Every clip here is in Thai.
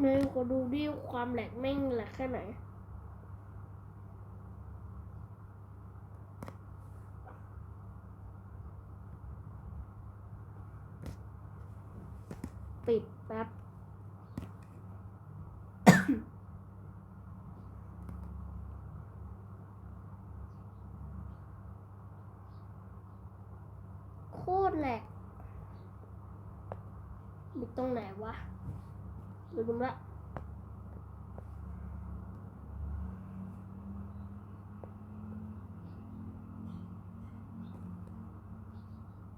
เนยก็ดูดิความแหลกแม่งแหลกแค่ไหนปิดแป๊บโคตรแหลกมีตรงไหนวะ ลืมละ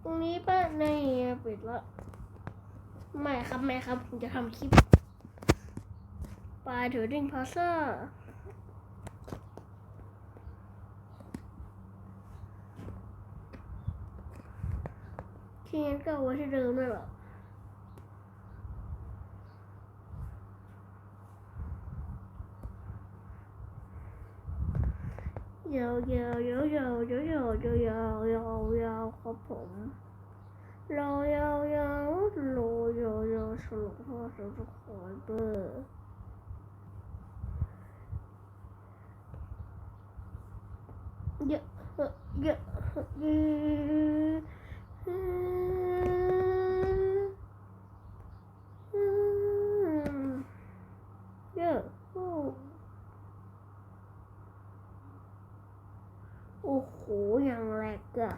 ตรงนี้ป้าในปิดแล้วไม่ครับไม่ครับผมจะทำคลิปปลาถือดิ้งพาซ่าที่งั้นก็ไว้ที่เดิมนั่นแหละ ยาวยาวยาวยาวยาวยาวยาวยาวยาวยาวครับผมรอยาวยาวโรยาวยาวฉลองพ่อสาวทุกคนเบอร์เยอะเยอะเยอะเยอะโอ้ โอ้โหยังแรกอะ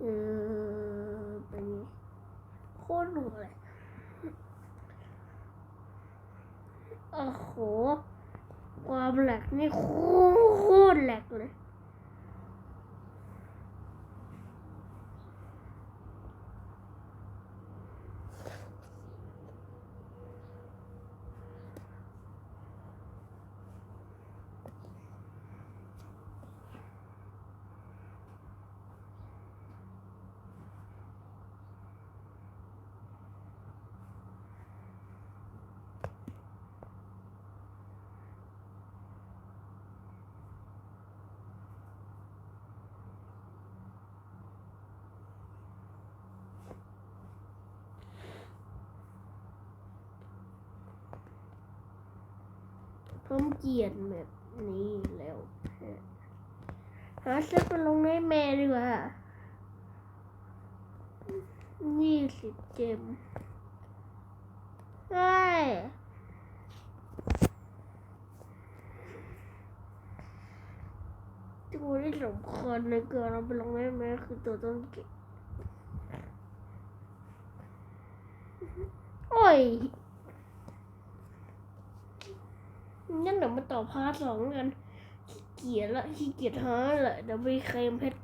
เออเป็นโคตรหนุกเลยโอ้โห ความแหลกนี่โคตรโคตรแหลกเลย ผมเกลียดแบบนี้แล้วหาซื้อไปลงในแม่ดีกว่ายี่สิบเจมใช่ตัวที่สำคัญในเกินเราไปลงในแม่คือตัวต้นเก็บโอ้ย งั้นเดี๋ยวมาต่อพาร์ทสองกันขี้เกียจละขี้เกียจหาแหละเดี๋ยวไปเคลมเพชร